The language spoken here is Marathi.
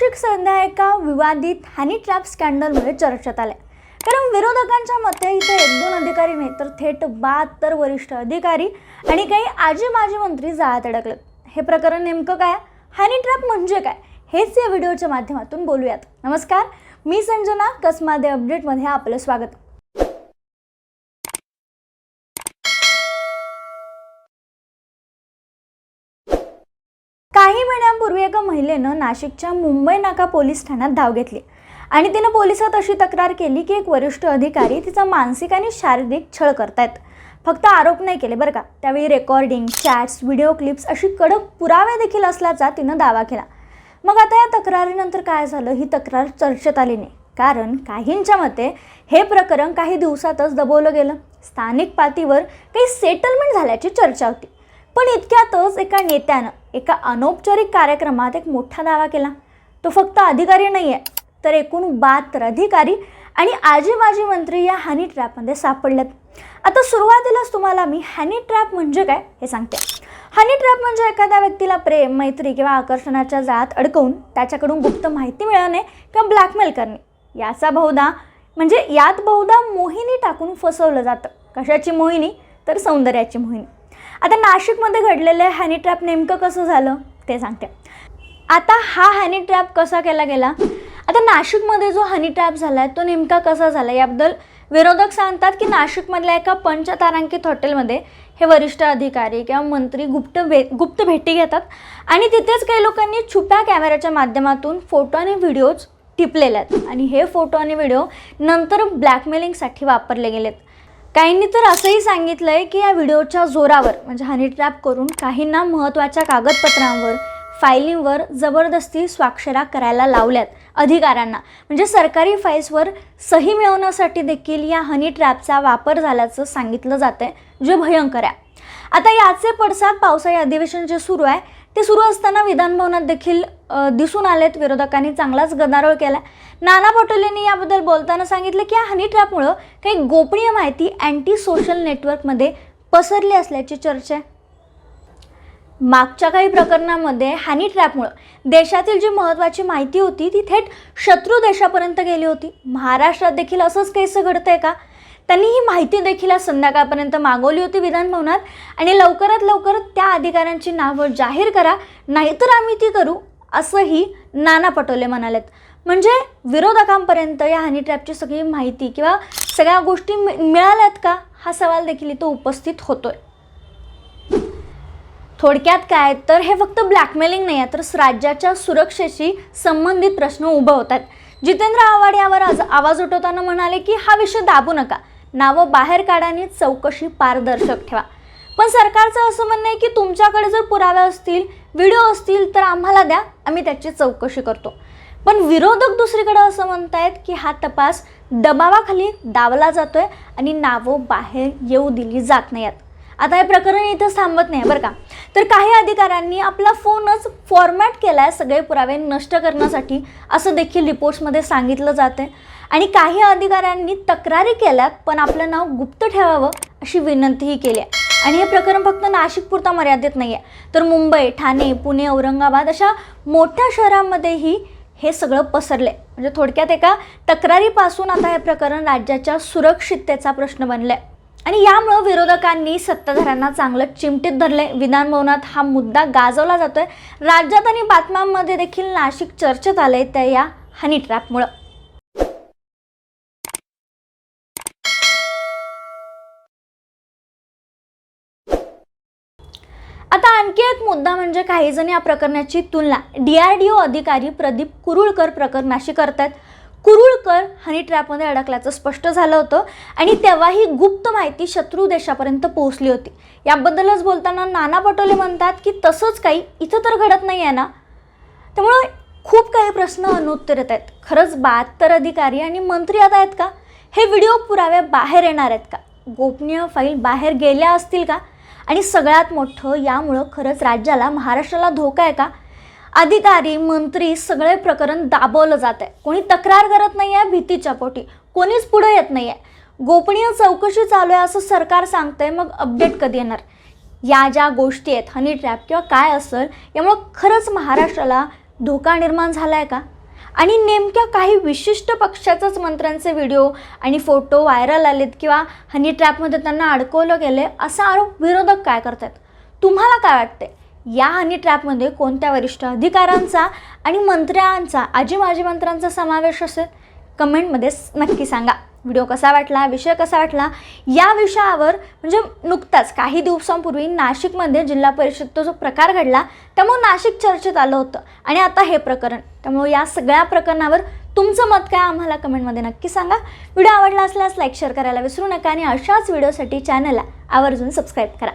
नाशिक संध्या एका विवादित हॅनी ट्रॅप स्कॅन्डलमुळे चर्चेत आले कारण विरोधकांच्या मते इथे एक दोन अधिकारी नाही तर थेट बहात्तर वरिष्ठ अधिकारी आणि काही आजी माजी मंत्री जाळ्यात अडकलेत हे प्रकरण नेमकं काय? हॅनी ट्रॅप म्हणजे काय? हेच या व्हिडिओच्या माध्यमातून बोलूयात. नमस्कार मी संजना कसमादे अपडेटमध्ये आपलं स्वागत. काही एका महिलेनं नाशिकच्या मुंबई नाका पोलीस ठाण्यात धाव घेतली. आणि तिनं पोलिसात अशी तक्रार केली की एक वरिष्ठ अधिकारी तिचा मानसिक आणि शारीरिक छळ करतायत. फक्त आरोप नाही केले बरं का. त्यावेळी रेकॉर्डिंग चॅट्स व्हिडिओ क्लिप्स अशी कडक पुरावे देखील असल्याचा तिनं दावा केला. मग आता या तक्रारीनंतर काय झालं? ही तक्रार चर्चेत आली नाही. कारण काहींच्या मते हे प्रकरण काही दिवसातच दबवलं गेलं. स्थानिक पातळीवर काही सेटलमेंट झाल्याची चर्चा होती. पण इतक्यातच एका नेत्यानं एका अनौपचारिक कार्यक्रमात एक मोठा दावा केला. तो फक्त अधिकारी नाही आहे तर एकूण बहात्तर अधिकारी आणि आजी माजी मंत्री या हनी ट्रॅपमध्ये सापडलेत. आता सुरुवातीलाच तुम्हाला मी हनी ट्रॅप म्हणजे काय हे सांगते. हनी ट्रॅप म्हणजे एखाद्या व्यक्तीला प्रेम मैत्री किंवा आकर्षणाच्या जाळात अडकवून त्याच्याकडून गुप्त माहिती मिळवणे किंवा ब्लॅकमेल करणे. याचा बहुधा म्हणजे यात बहुधा मोहिनी टाकून फसवलं जातं. कशाची मोहिनी? तर सौंदर्याची मोहिनी. आता नाशिकमध्ये घडलेलं हॅनी ट्रॅप नेमकं कसं झालं ते सांगते. आता हा हॅनी ट्रॅप कसा केला गेला? आता नाशिकमध्ये जो हनी ट्रॅप झाला आहे तो नेमका कसा झाला? याबद्दल विरोधक सांगतात की नाशिकमधल्या एका पंचतारांकित हॉटेलमध्ये हे वरिष्ठ अधिकारी किंवा मंत्री गुप्त भे गुप्त भेटी घेतात आणि तिथेच काही लोकांनी छुप्या कॅमेऱ्याच्या माध्यमातून फोटो आणि व्हिडिओज टिपलेले आहेत. आणि हे फोटो आणि व्हिडिओ नंतर ब्लॅकमेलिंगसाठी वापरले गेलेत. काहींनी तर असंही सांगितलं आहे की या व्हिडिओच्या जोरावर म्हणजे हनी ट्रॅप करून काहींना महत्त्वाच्या कागदपत्रांवर फाईलींवर जबरदस्ती स्वाक्षऱ्या करायला लावल्यात अधिकाऱ्यांना. म्हणजे सरकारी फाईल्सवर सही मिळवण्यासाठी देखील या हनी ट्रॅपचा वापर झाल्याचं सांगितलं जातं आहे जे भयंकर आहे. आता याचे पडसाद पावसाळी अधिवेशन जे सुरू आहे. ते सुरू असताना विधानभवनात देखील दिसून आलेत विरोधकांनी. चांगलाच गदारोळ केला नाना पटोलेंनी याबद्दल बोलताना सांगितलं की या हनी ट्रॅपमुळं काही गोपनीय माहिती अँटी सोशल नेटवर्कमध्ये पसरली असल्याची चर्चा आहे. मागच्या काही प्रकरणामध्ये हॅनी ट्रॅपमुळं देशातील जी महत्त्वाची माहिती होती ती थेट शत्रू देशापर्यंत गेली होती. महाराष्ट्रात देखील असंच काहीसं घडतंय का? त्यांनी ही माहिती देखील आज संध्याकाळपर्यंत मागवली होती विधानभवनात आणि लवकरात लवकर त्या अधिकाऱ्यांची नावं जाहीर करा नाहीतर आम्ही ती करू असंही नाना पटोले म्हणालेत. म्हणजे विरोधकांपर्यंत या हनी ट्रॅपची सगळी माहिती किंवा सगळ्या गोष्टी मि- मिळाल्यात का? हा सवाल देखील इथं उपस्थित होतोय. थोडक्यात काय? तर हे फक्त ब्लॅकमेलिंग नाही आहे तर राज्याच्या सुरक्षेशी संबंधित प्रश्न उभं होतात. जितेंद्र आव्हाड यावर आज आवाज उठवताना म्हणाले की हा विषय दाबू नका. नावं बाहेर काढानी चौकशी पारदर्शक ठेवा. पण सरकारचं असं म्हणणं आहे की तुमच्याकडे जर पुरावे असतील व्हिडिओ असतील तर आम्हाला द्या. आम्ही त्याची चौकशी करतो. पण विरोधक दुसरीकडे असं म्हणतायत की हा तपास दबावाखाली दावला जातोय आणि नावं बाहेर येऊ दिली जात नाहीत. आता हे प्रकरण इथं थांबत नाही बरं का? तर काही अधिकाऱ्यांनी आपला फोनच फॉर्मॅट केला आहे सगळे पुरावे नष्ट करण्यासाठी असं देखील रिपोर्ट्समध्ये सांगितलं जातं आणि काही अधिकाऱ्यांनी तक्रारी केल्यात पण आपलं नाव गुप्त ठेवावं अशी विनंतीही केली आहे. आणि हे प्रकरण फक्त नाशिकपुरता मर्यादित नाही आहे तर मुंबई ठाणे पुणे औरंगाबाद अशा मोठ्या शहरांमध्येही हे सगळं पसरले म्हणजे थोडक्यात एका तक्रारीपासून आता हे प्रकरण राज्याच्या सुरक्षिततेचा प्रश्न बनले आणि यामुळं विरोधकांनी सत्ताधाऱ्यांना चांगलं चिमटीत धरले विधानभवनात हा मुद्दा गाजवला जातोय. राज्यात आणि बातम्यांमध्ये देखील नाशिक चर्चेत आले त्या या हनी ट्रॅपमुळं. आता आणखी एक मुद्दा म्हणजे काही जण या प्रकरणाची तुलना डी आर डी ओ अधिकारी प्रदीप कुरुळकर प्रकरणाशी करतात कुरुळकर हनी ट्रॅपमध्ये अडकल्याचं स्पष्ट झालं होतं आणि तेव्हाही गुप्त माहिती शत्रू देशापर्यंत पोहोचली होती. याबद्दलच बोलताना नाना पटोले म्हणतात की तसंच काही इथं तर घडत नाही आहे ना? त्यामुळं खूप काही प्रश्न अनुत्तरित आहेत. खरंच बहात्तर अधिकारी आणि मंत्री आता आहेत का? हे व्हिडिओ पुरावे बाहेर येणार आहेत का? गोपनीय फाईल बाहेर गेल्या असतील का? आणि सगळ्यात मोठं यामुळं खरंच राज्याला महाराष्ट्राला धोका आहे का? अधिकारी मंत्री सगळे प्रकरण दाबवलं जात आहे. कोणी तक्रार करत नाही आहे भीतीच्या पोटी. कोणीच पुढे येत नाही आहे. गोपनीय चौकशी चालू आहे असं सरकार सांगतंय मग अपडेट कधी येणार? या ज्या गोष्टी आहेत हनी ट्रॅप किंवा काय असेल यामुळं खरंच महाराष्ट्राला धोका निर्माण झाला आहे का? आणि नेमक्या काही विशिष्ट पक्षाचाच मंत्र्यांचे व्हिडिओ आणि फोटो व्हायरल आलेत किंवा हनी ट्रॅपमध्ये त्यांना अडकवलं गेले असा आरोप विरोधक काय करतात तुम्हाला काय वाटते या हनी ट्रॅपमध्ये कोणत्या वरिष्ठ अधिकाऱ्यांचा आणि मंत्र्यांचा आजी माजी मंत्र्यांचा समावेश असेल? कमेंटमध्ये नक्की सांगा. व्हिडिओ कसा वाटला विषय कसा वाटला या विषयावर म्हणजे नुकताच काही दिवसांपूर्वी नाशिकमध्ये जिल्हा परिषदचा जो प्रकार घडला त्यामुळे नाशिक चर्चेत आलं होतं. आणि आता हे प्रकरण त्यामुळे या सगळ्या प्रकरणावर तुमचं मत काय आम्हाला कमेंटमध्ये नक्की सांगा. व्हिडिओ आवडला असल्यास लाईक शेअर करायला विसरू नका आणि अशाच व्हिडिओसाठी चॅनलला आवर्जून सबस्क्राईब करा.